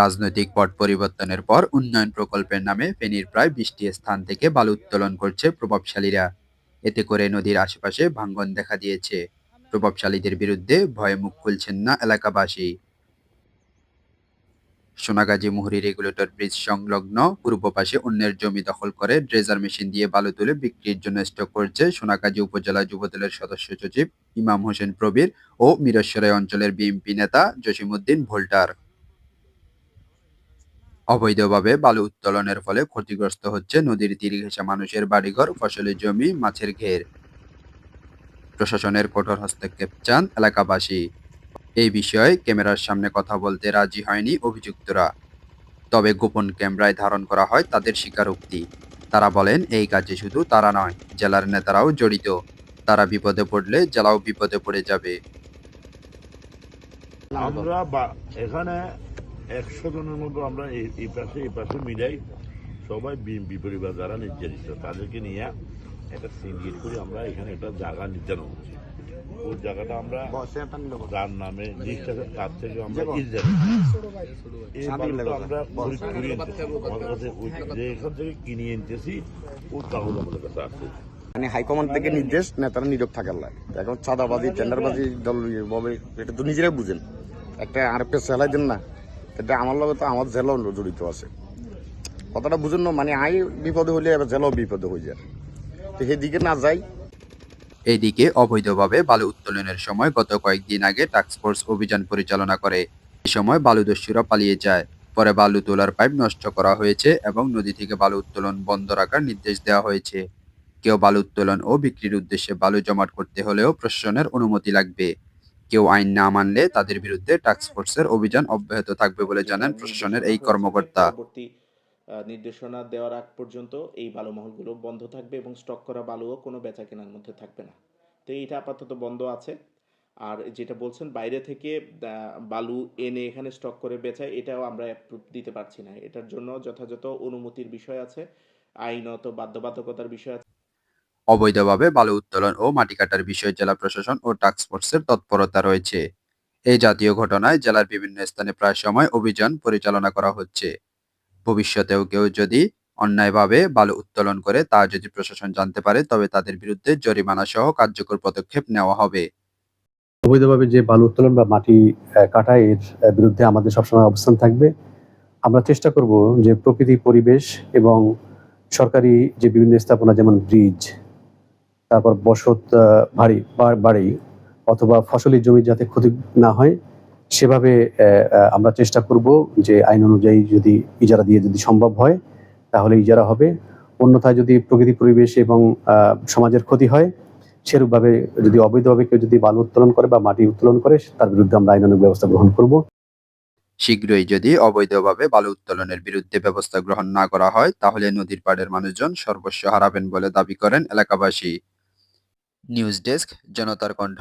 রাজনৈতিক পট পরিবর্তনের পর উন্নয়ন প্রকল্পের নামে ফেনীর প্রায় বিশটি স্থান থেকে বালু উত্তোলন করছে প্রভাবশালীরা। এতে করে নদীর আশেপাশে ভাঙ্গন দেখা দিয়েছে। প্রভাবশালীদের বিরুদ্ধে ভয়ে মুখ খুলছেন না এলাকাবাসী। সোনাগাজী মুহুরী রেগুলেটর ব্রিজ সংলগ্ন পূর্ব পাশে অন্যের জমি দখল করে ড্রেজার মেশিন দিয়ে বালু তুলে বিক্রির জন্য স্টক করছে সোনাগাজী উপজেলা যুবদলের সদস্য সচিব ইমাম হোসেন প্রবীর ও মিরসরাই অঞ্চলের বিএনপি নেতা জসিমউদ্দিন ভোল্টার। অবৈধভাবে বালু উত্তোলনের ফলে ক্ষতিগ্রস্ত হচ্ছে নদীর তীরে ঘেঁষা মানুষের বাড়িঘর, ফসলের জমি, মাছের ঘের। প্রশাসনের কঠোর হস্তক্ষেপ চান এলাকাবাসী। এই বিষয়ে ক্যামেরার সামনে কথা বলতে রাজি হয়নি অভিযুক্তরা। তবে গোপন ক্যামেরায় ধারণ করা হয় তাদের স্বীকারোক্তি। তারা বলেন, এই কাজে শুধু তারা নয়, জেলার নেতারাও জড়িত। তারা বিপদে পড়লে জেলাও বিপদে পড়ে যাবে। আমরা এখানে একশো জনের মতো আমরা এই পাশে এই পাশে মিলাই সবাই বিএনপি পরিবার যারা নির্যাতিত তাদেরকে নিয়ে একটা সিন্ডিকেট করে আমরা এখানে একটা জায়গা নির্ধারণ করছি। ওই জায়গাটা আমরা যার নামে তার থেকে আমরা আমরা খরিদ করে আনতেছি। আমাদের কাছে ওই- যে এখান থেকে কিনে আনতেছি ও কাগজ আমাদের কাছে আছে। মানে হাইকমান্ড থেকে নির্দেশ নেতারা নীরব থাকার লাগে। এখন চাঁদাবাজি টেন্ডারবাজি দল এটা তো নিজেরাই বুঝেন। একটা আর একটা সেলাই দেন না। এটা আমার লগে তো আমার জেলাও জড়িত আছে। কথাটা বুঝেন মানে আই বিপদে হইলে এবার জেলাও বিপদে হয়ে যায়। তো সেদিকে না যাই। এদিকে অবৈধভাবে বালু উত্তোলনের সময় গত কয়েকদিন আগে টাস্কফোর্স অভিযান পরিচালনা করে। এ সময় বালুদস্যুরা পালিয়ে যায়। পরে বালু তোলার পাইপ নষ্ট করা হয়েছে এবং নদী থেকে বালু উত্তোলন বন্ধ রাখার নির্দেশ দেওয়া হয়েছে। কেউ বালু উত্তোলন ও বিক্রির উদ্দেশ্যে বালু জমাট করতে হলেও প্রশাসনের অনুমতি লাগবে। কেউ আইন না মানলে তাদের বিরুদ্ধে টাস্কফোর্সের অভিযান অব্যাহত থাকবে বলে জানান প্রশাসনের এই কর্মকর্তা। নির্দেশনা দেওয়ার আগ পর্যন্ত এই বালু মহলগুলো বন্ধ থাকবে এবং স্টক করা বালুও কোনো বেচা কেনার মধ্যে থাকবে না। তো এইটা আপাতত বন্ধ আছে। আর যেটা বলছেন বাইরে থেকে বালু এনে এখানে স্টক করে বেচায় এটাও আমরা অ্যাপ্রুভ দিতে পারছি না। এটার জন্য যথাযথ অনুমতির বিষয় আছে আইনত বাধ্যবাধকতার বিষয় আছে। অবৈধভাবে বালু উত্তোলন ও মাটি কাটার বিষয়ে জেলা প্রশাসন ও টাস্কফোর্সের তৎপরতা রয়েছে। এই জাতীয় ঘটনায় জেলার বিভিন্ন স্থানে প্রায় সময় অভিযান পরিচালনা করা হচ্ছে। ভবিষ্যতেও কেউ যদি অন্যায়ভাবে বালু উত্তোলন করে তা যদি প্রশাসন জানতে পারে, তবে তাদের বিরুদ্ধে জরিমানা সহ কার্যকর পদক্ষেপ নেওয়া হবে। অবৈধভাবে যে বালু উত্তোলন বা মাটি কাটা, এর বিরুদ্ধে আমাদের সবসময় অবস্থান থাকবে। আমরা চেষ্টা করব যে প্রকৃতি, পরিবেশ এবং সরকারি যে বিভিন্ন স্থাপনা, যেমন ব্রিজ তারপর বসত আহ, বাড়ি অথবা ফসলি জমি যাতে ক্ষতি না হয় সেভাবে আমরা চেষ্টা করব যে আইন অনুযায়ী যদি ইজারা দিয়ে যদি সম্ভব হয় তাহলে ইজারা হবে। অন্যথায় যদি প্রকৃতি পরিবেশ এবং সমাজের ক্ষতি হয় সেরূপভাবে যদি অবৈধভাবে কেউ যদি বালু উত্তোলন করে বা মাটি উত্তোলন করে তার বিরুদ্ধে আমরা আইনানুগ ব্যবস্থা গ্রহণ করব। শীঘ্রই যদি অবৈধভাবে বালু উত্তোলনের বিরুদ্ধে ব্যবস্থা গ্রহণ না করা হয় তাহলে নদীর পাড়ের মানুষজন সর্বস্ব হারাবেন বলে দাবি করেন এলাকাবাসী। নিউজ ডেস্ক জনতার কণ্ঠ।